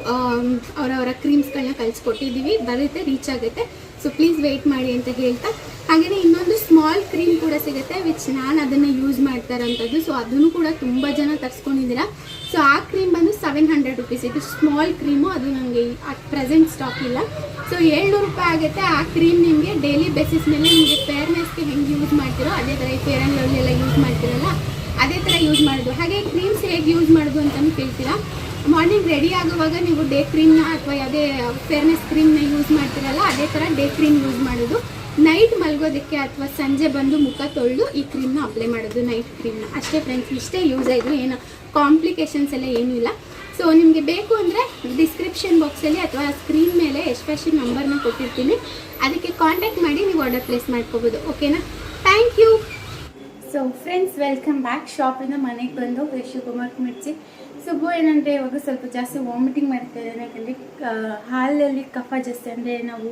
B: ಅವರವರ ಕ್ರೀಮ್ಸ್ಗಳನ್ನ ಕಳಿಸ್ಕೊಟ್ಟಿದ್ದೀವಿ. ಬರುತ್ತೆ ರೀಚ್ ಆಗುತ್ತೆ. ಸೊ ಪ್ಲೀಸ್ ವೆಯ್ಟ್ ಮಾಡಿ ಅಂತ ಹೇಳ್ತಾ ಹಾಗೆಯೇ ಇನ್ನೊಂದು ಸ್ಮಾಲ್ ಕ್ರೀಮ್ ಕೂಡ ಸಿಗುತ್ತೆ ವಿಚ್ ನಾನು ಅದನ್ನು ಯೂಸ್ ಮಾಡ್ತಾ ಇರೋಂಥದ್ದು ಸೊ ಅದನ್ನು ಕೂಡ ತುಂಬ ಜನ ತರಿಸ್ಕೊಂಡಿದ್ದೀರಾ. ಸೊ ಆ ಕ್ರೀಮ್ ಬಂದು ಸೆವೆನ್ ಹಂಡ್ರೆಡ್ ರುಪೀಸ್ ಇದು ಸ್ಮಾಲ್ ಕ್ರೀಮು ಅದು ನನಗೆ ಅಟ್ ಪ್ರೆಸೆಂಟ್ ಸ್ಟಾಕ್ ಇಲ್ಲ. ಸೊ ಏಳ್ನೂರು ರೂಪಾಯಿ ಆಗುತ್ತೆ. ಆ ಕ್ರೀಮ್ ನಿಮಗೆ ಡೈಲಿ ಬೇಸಿಸ್ ಮೇಲೆ ನಿಮಗೆ ಫೇರ್ನೆಸ್ಗೆ ಹೆಂಗೆ ಯೂಸ್ ಮಾಡ್ತೀರೋ, ಅದೇ ಥರ ಈ ಫೇರ್ ಆ್ಯಂಡ್ ಎಲ್ಲ ಯೂಸ್ ಮಾಡ್ತೀರಲ್ಲ, ಅದೇ ಥರ ಯೂಸ್ ಮಾಡೋದು. ಹಾಗೆ ಕ್ರೀಮ್ಸ್ ಹೇಗೆ ಯೂಸ್ ಮಾಡೋದು ಅಂತಲೂ ಕೇಳ್ತೀರಾ ಮಾರ್ನಿಂಗ್ ರೆಡಿ ಆಗುವಾಗ ನೀವು ಡೇ ಕ್ರೀಮ್ನ ಅಥವಾ ಯಾವುದೇ ಫೇರ್ನೆಸ್ ಕ್ರೀಮ್ನ ಯೂಸ್ ಮಾಡ್ತೀರಲ್ಲ, ಅದೇ ಥರ ಡೇ ಕ್ರೀಮ್ ಯೂಸ್ ಮಾಡೋದು. ನೈಟ್ ಮಲಗೋದಕ್ಕೆ ಅಥವಾ ಸಂಜೆ ಬಂದು ಮುಖ ತೊಳೆದು ಈ ಕ್ರೀಮ್ನ ಅಪ್ಲೈ ಮಾಡೋದು ನೈಟ್ ಕ್ರೀಮ್ನ ಅಷ್ಟೇ ಫ್ರೆಂಡ್ಸ್ ಇಷ್ಟೇ ಯೂಸ್ ಆಯಿತು. ಏನು ಕಾಂಪ್ಲಿಕೇಶನ್ಸ್ ಎಲ್ಲ ಏನೂ ಇಲ್ಲ. ಸೊ ನಿಮಗೆ ಬೇಕು ಅಂದರೆ ಡಿಸ್ಕ್ರಿಪ್ಷನ್ ಬಾಕ್ಸಲ್ಲಿ ಅಥವಾ ಸ್ಕ್ರೀನ್ ಮೇಲೆ ಎಸ್ಪೆಷಲ್ ನಂಬರ್ನ ಕೊಟ್ಟಿರ್ತೀನಿ. ಅದಕ್ಕೆ ಕಾಂಟ್ಯಾಕ್ಟ್ ಮಾಡಿ ನೀವು ಆರ್ಡರ್ ಪ್ಲೇಸ್ ಮಾಡ್ಕೋಬೋದು. ಓಕೆನಾ thank you
A: so friends welcome back ಶಾಪಿಂದ ಮನೆಗೆ ಬಂದು ಶಿವಕುಮಾರ್ ಮಿರ್ಚಿ ಸುಬ್ಬು ಏನಂದರೆ ಇವಾಗ ಸ್ವಲ್ಪ ಜಾಸ್ತಿ ವಾಮಿಟಿಂಗ್ ಮಾಡ್ತಾ ಇದ್ದಾನೆ ಯಾಕಂದರೆ ಹಾಲಲ್ಲಿ ಕಫ ಜಾಸ್ತಿ ಅಂದರೆ ನಾವು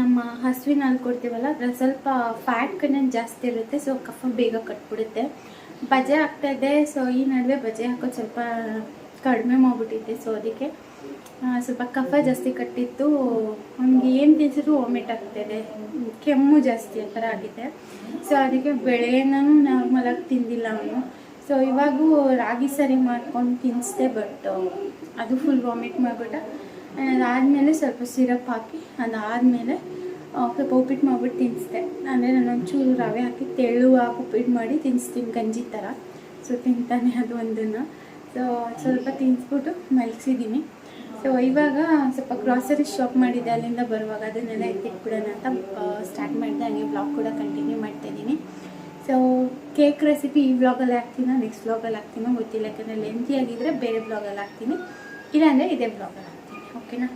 A: ನಮ್ಮ ಹಸುವಿನ ಹಾಲು ಕೊಡ್ತೀವಲ್ಲ, ಅದ್ರಲ್ಲಿ ಸ್ವಲ್ಪ ಫ್ಯಾಟ್ ಕಂಟೆಂಟ್ ಜಾಸ್ತಿ ಇರುತ್ತೆ ಸೊ ಕಫ ಬೇಗ ಕಟ್ಬಿಡುತ್ತೆ. ಬಜೆ ಆಗ್ತಾ ಇದೆ ಸೊ ಈ ನಡುವೆ ಬಜೆ ಹಾಕೋದು ಸ್ವಲ್ಪ ಕಡಿಮೆ ಮಾಡಿಬಿಟ್ಟಿದ್ದೆ ಸೊ ಅದಕ್ಕೆ ಸ್ವಲ್ಪ ಕಫ ಜಾಸ್ತಿ ಕಟ್ಟಿತ್ತು ಅವ್ನಿಗೆ ಏನು ತಿನ್ಸಿದ್ರು ವಾಮಿಟ್ ಆಗ್ತಾಯಿದೆ ಕೆಮ್ಮು ಜಾಸ್ತಿ ಆ ಥರ ಆಗಿದೆ. ಸೊ ಅದಕ್ಕೆ ಬೆಳೆನೂ ನಾರ್ಮಲಾಗಿ ತಿಂದಿಲ್ಲ ಅವನು. ಸೊ ಇವಾಗೂ ರಾಗಿ ಸರಿ ಮಾಡ್ಕೊಂಡು ತಿನ್ನಿಸ್ದೆ ಬಟ್ ಅದು ಫುಲ್ ವಾಮಿಟ್ ಮಾಡಿಬಿಟ್ಟ. ಅದಾದಮೇಲೆ ಸ್ವಲ್ಪ ಸಿರಪ್ ಹಾಕಿ ಅದಾದಮೇಲೆ ಸ್ವಲ್ಪ ಉಪ್ಪಿಟ್ಟು ಮಾಡ್ಬಿಟ್ಟು ತಿನ್ನಿಸ್ದೆ. ಅಂದರೆ ನಾನು ಒಂಚೂರು ರವೆ ಹಾಕಿ ತೆಳುವಾಗಿ ಉಪ್ಪಿಟ್ಟು ಮಾಡಿ ತಿನ್ನಿಸ್ತೀನಿ, ಗಂಜಿ ಥರ. ಸೊ ತಿಂತಾನೆ ಅದು ಒಂದನ್ನು. ಸೊ ಸ್ವಲ್ಪ ತಿನ್ನಿಸ್ಬಿಟ್ಟು ಮಲಗಿಸಿದ್ದೀನಿ ಸೊ ಇವಾಗ ಸ್ವಲ್ಪ ಗ್ರಾಸರಿ ಶಾಪ್ ಮಾಡಿದ್ದೆ, ಅಲ್ಲಿಂದ ಬರುವಾಗ ಅದನ್ನೆಲ್ಲ ಎತ್ತಿಟ್ಬಿಡೋಣ ಅಂತ ಸ್ಟಾರ್ಟ್ ಮಾಡಿದೆ. ಹಾಗೆ ಬ್ಲಾಗ್ ಕೂಡ ಕಂಟಿನ್ಯೂ ಮಾಡ್ತಾಯಿದ್ದೀನಿ ಸೊ ಕೇಕ್ ರೆಸಿಪಿ ಈ ಬ್ಲಾಗಲ್ಲಿ ಹಾಕ್ತೀನೋ ನೆಕ್ಸ್ಟ್ ಬ್ಲಾಗಲ್ಲಿ ಹಾಕ್ತೀನೋ ಗೊತ್ತಿಲ್ಲ. ಯಾಕಂದರೆ ಲೆಂತಿ ಆಗಿದ್ದರೆ ಬೇರೆ ಬ್ಲಾಗಲ್ಲಿ ಹಾಕ್ತೀನಿ. ಇಲ್ಲಾಂದರೆ ಇದೇ ಬ್ಲಾಗಲ್ಲಿ ಓಕೆನಾ?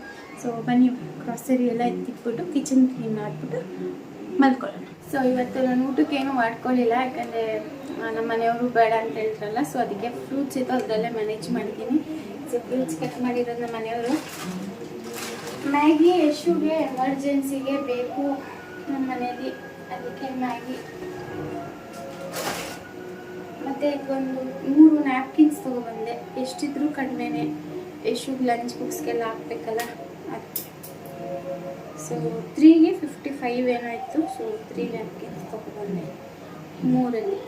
A: ಸೊ ಬನ್ನಿ ಗ್ರಾಸರಿ ಎಲ್ಲ ಎತ್ತಿಟ್ಬಿಟ್ಟು ಕಿಚನ್ ಕ್ಲೀನ್ ಮಾಡಿಬಿಟ್ಟು ಮಲ್ಕೊಳ್ಳೋಣ. ಸೊ ಇವತ್ತು ನಾನು ಊಟಕ್ಕೆ ಏನು ಮಾಡ್ಕೊಳ್ಳಿಲ್ಲ, ಯಾಕಂದರೆ ನಮ್ಮ ಮನೆಯವರು ಬೇಡ ಅಂತ ಹೇಳ್ತಾರಲ್ಲ ಸೊ ಅದಕ್ಕೆ ಫ್ರೂಟ್ಸ್ ಇತ್ತು, ಅದರಲ್ಲೇ ಮ್ಯಾನೇಜ್ ಮಾಡಿದ್ದೀನಿ ಸೊ ಫ್ರೂಟ್ಸ್ ಕಟ್ ಮಾಡಿರೋದು ನಮ್ಮ ಮನೆಯವರು. ಮ್ಯಾಗಿ ಯಶುಗೆ ಎಮರ್ಜೆನ್ಸಿಗೆ ಬೇಕು ನಮ್ಮ ಮನೆಯಲ್ಲಿ. ಅದಕ್ಕೆ ಮ್ಯಾಗಿ ಮತ್ತು ಒಂದು ಮೂರು ನ್ಯಾಪ್ಕಿನ್ಸ್ ತೊಗೊಬಂದೆ ಎಷ್ಟಿದ್ರೂ ಕಡಿಮೆನೆ. ಯಶುಗೆ ಲಂಚ್ ಬಾಕ್ಸ್ಗೆಲ್ಲ ಹಾಕ್ಬೇಕಲ್ಲ ಅದು ಸೊ ತ್ರೀಗೆ ಫಿಫ್ಟಿ ಫೈವ್ ಏನೋ ಇತ್ತು ಸೊ ತ್ರೀ ನ್ಯಾಪ್ಕಿನ್ಸ್ ತೊಗೊಬಂದೆ ಮೂರಲ್ಲಿ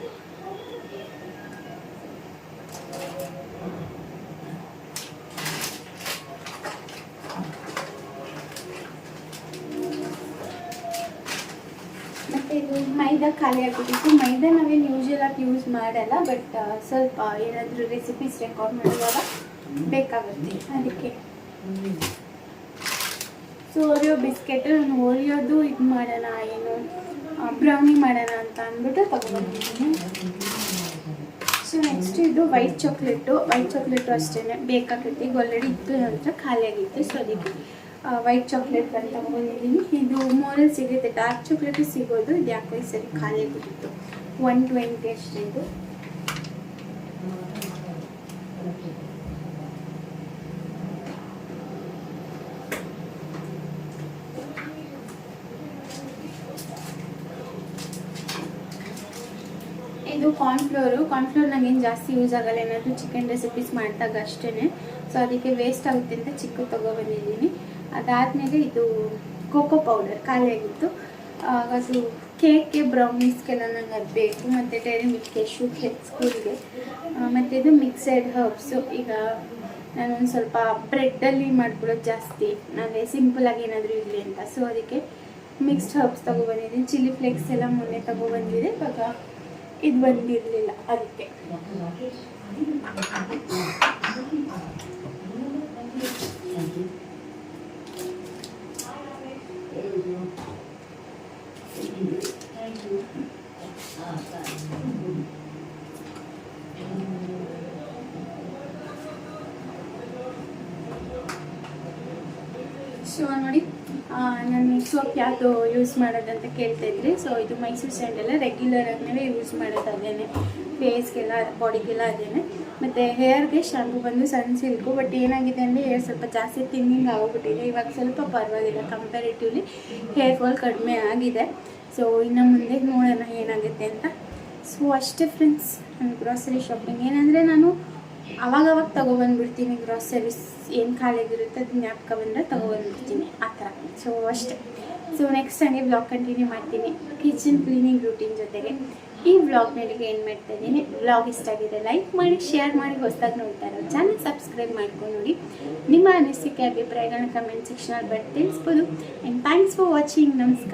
A: ಮತ್ತು ಇದು ಮೈದಾ ಖಾಲಿ ಆಗಿಬಿಟ್ಟಿತ್ತು ಮೈದಾ ನಾವೇನು ಯೂಶಲ್ ಆಗಿ ಯೂಸ್ ಮಾಡಲ್ಲ ಬಟ್ ಸ್ವಲ್ಪ ಏನಾದರೂ ರೆಸಿಪೀಸ್ ರೆಕಾರ್ಡ್ ಮಾಡುವಾಗ ಬೇಕಾಗುತ್ತೆ. ಅದಕ್ಕೆ. ಸೊ ಓರಿಯೋ ಬಿಸ್ಕೆಟ್ ನಾನು ಓರಿಯೋದು ಇದು ಮಾಡೋಣ, ಏನು ಬ್ರೌನಿ ಮಾಡೋಣ ಅಂತ ಅಂದ್ಬಿಟ್ಟು ತಗೊಂಡ್ಬಂದಿದ್ದೀನಿ. ಸೊ ನೆಕ್ಸ್ಟ್ ಇದು ವೈಟ್ ಚಾಕ್ಲೇಟು ವೈಟ್ ಚಾಕ್ಲೇಟು ಅಷ್ಟೇ ಬೇಕಾಗುತ್ತೆ. ಈಗ ಆಲ್ರೆಡಿ ಇತ್ತು. ನಂತರ ಖಾಲಿಯಾಗಿತ್ತು. ಸೊ ಅದಕ್ಕೆ ವೈಟ್ ಚಾಕ್ಲೇಟ್ ಅಂತ ತಗೊಂಡಿದ್ದೀನಿ ಇದು ಮೋರಲ್ ಸಿಗುತ್ತೆ. ಡಾರ್ಕ್ ಚಾಕ್ಲೇಟು ಸಿಗೋದು. ಇದು ಯಾಕೋ ಈ ಸರಿ ಖಾಲಿಯಾಗಿತ್ತು ಒನ್ ಟ್ವೆಂಟಿ ಅಷ್ಟೇ ಇದು ಇದು ಕಾರ್ನ್ಫ್ಲೋರು ಕಾರ್ನ್ಫ್ಲೋರ್ ನನಗೇನು ಜಾಸ್ತಿ ಯೂಸ್ ಆಗಲ್ಲ, ಏನಾದರೂ ಚಿಕನ್ ರೆಸಿಪೀಸ್ ಮಾಡಿದಾಗ ಅಷ್ಟೇ ಸೊ ಅದಕ್ಕೆ ವೇಸ್ಟ್ ಆಗುತ್ತೆ ಅಂತ ಚಿಕ್ಕ ತೊಗೊಬಂದಿದ್ದೀನಿ ಅದಾದಮೇಲೆ ಇದು ಕೋಕೋ ಪೌಡರ್ ಖಾಲಿಯಾಗಿತ್ತು ಅದು ಕೇಕ್ಗೆ ಬ್ರೌನೀಸ್ಗೆಲ್ಲ ನಂಗೆ ಅದು ಬೇಕು. ಮತ್ತು ಡೈರಿ ಮಿಲ್ಕ್ಗೆ ಶೂಗೆ ಸ್ಕೂಲ್ಗೆ ಮತ್ತು ಇದು ಮಿಕ್ಸೆಡ್ ಹರ್ಬ್ಸು ಈಗ ನಾನು ಒಂದು ಸ್ವಲ್ಪ ಬ್ರೆಡ್ಡಲ್ಲಿ ಮಾಡ್ಕೊಳ್ಳೋದು ಜಾಸ್ತಿ. ನನಗೆ ಸಿಂಪಲಾಗಿ ಏನಾದರೂ ಇರಲಿ ಅಂತ. ಸೊ ಅದಕ್ಕೆ ಮಿಕ್ಸ್ಡ್ ಹರ್ಬ್ಸ್ ತೊಗೊಬಂದಿದ್ದೀನಿ ಚಿಲ್ಲಿ ಫ್ಲೇಕ್ಸ್ ಎಲ್ಲ ಮೊನ್ನೆ ತೊಗೊಬಂದಿದೆ ಇವಾಗ ಇದು ಬಂದಿರಲಿಲ್ಲ ಅದಕ್ಕೆ ಸೊ ನೋಡಿ ಆ, ನಾನು ಸೋಪ್ ಯಾವುದು ಯೂಸ್ ಮಾಡೋದಂತ ಕೇಳ್ತಾ ಇದ್ರಿ. ಸೊ ಇದು ಮೈಸೂರು ಸ್ಯಾಂಡೆಲ್ಲ ರೆಗ್ಯುಲರ್ ಆಗಿನೇ ಯೂಸ್ ಮಾಡೋದು ಫೇಸ್ಗೆಲ್ಲ ಬಾಡಿಗೆಲ್ಲ ಅದೇನೆ. ಮತ್ತು ಹೇರ್ಗೆ ಶಾಂಪು ಬಂದು ಸನ್ ಸಿಲ್ಕು ಬಟ್ ಏನಾಗಿದೆ ಅಂದರೆ ಹೇರ್ ಸ್ವಲ್ಪ ಜಾಸ್ತಿ ತಿನ್ನಿಂಗ್ ಆಗೋಗ್ಬಿಟ್ಟಿದೆ ಇವಾಗ ಸ್ವಲ್ಪ ಪರವಾಗಿಲ್ಲ ಕಂಪ್ಯಾರಿಟಿವ್ಲಿ ಹೇರ್ ಫಾಲ್ ಕಡಿಮೆ ಆಗಿದೆ. ಸೊ ಇನ್ನು ಮುಂದೆ ನೋಡೋಣ ಏನಾಗುತ್ತೆ ಅಂತ. ಸೊ ಅಷ್ಟೇ ಫ್ರೆಂಡ್ಸ್ ನನ್ನ ಗ್ರಾಸರಿ ಶಾಪಿಂಗ್ ಏನಂದರೆ ನಾನು ಅವಾಗ ಅವಾಗ ತೊಗೊಬಂದ್ಬಿಡ್ತೀನಿ ಗ್ರಾಸರೀಸ್ ಏನು ಖಾಲಿಯಾಗಿರುತ್ತೆ ಅದು ಜ್ಞಾಪಕ ಬಂದರೆ ತೊಗೊಬಂದ್ಬಿಡ್ತೀನಿ. ಆ ಥರ. ಸೊ ಅಷ್ಟೇ. ಸೊ ನೆಕ್ಸ್ಟ್ ಹಂಗೆ ವ್ಲಾಗ್ ಕಂಟಿನ್ಯೂ ಮಾಡ್ತೀನಿ. ಕಿಚನ್ ಕ್ಲೀನಿಂಗ್ ರೂಟೀನ್ ಜೊತೆಗೆ. ಈ ವ್ಲಾಗ್ನಲ್ಲಿಗೆ ಏನು ಮಾಡ್ತಾ ಇದ್ದೀನಿ? ವ್ಲಾಗ್ ಇಷ್ಟ ಆಗಿದೆ ಲೈಕ್ ಮಾಡಿ ಶೇರ್ ಮಾಡಿ, ಹೊಸದಾಗಿ ನೋಡ್ತಾ ಇರೋ ಚಾನಲ್ ಸಬ್ಸ್ಕ್ರೈಬ್ ಮಾಡ್ಕೊಂಡು ನೋಡಿ. ನಿಮ್ಮ ಅನಿಸಿಕೆ, ಅಭಿಪ್ರಾಯಗಳನ್ನ ಕಮೆಂಟ್ ಸೆಕ್ಷನಲ್ಲಿ ಬಟ್ ತಿಳಿಸ್ಬೋದು. ಆ್ಯಂಡ್ ಥ್ಯಾಂಕ್ಸ್ ಫಾರ್ ವಾಚಿಂಗ್ ನಮಸ್ಕಾರ.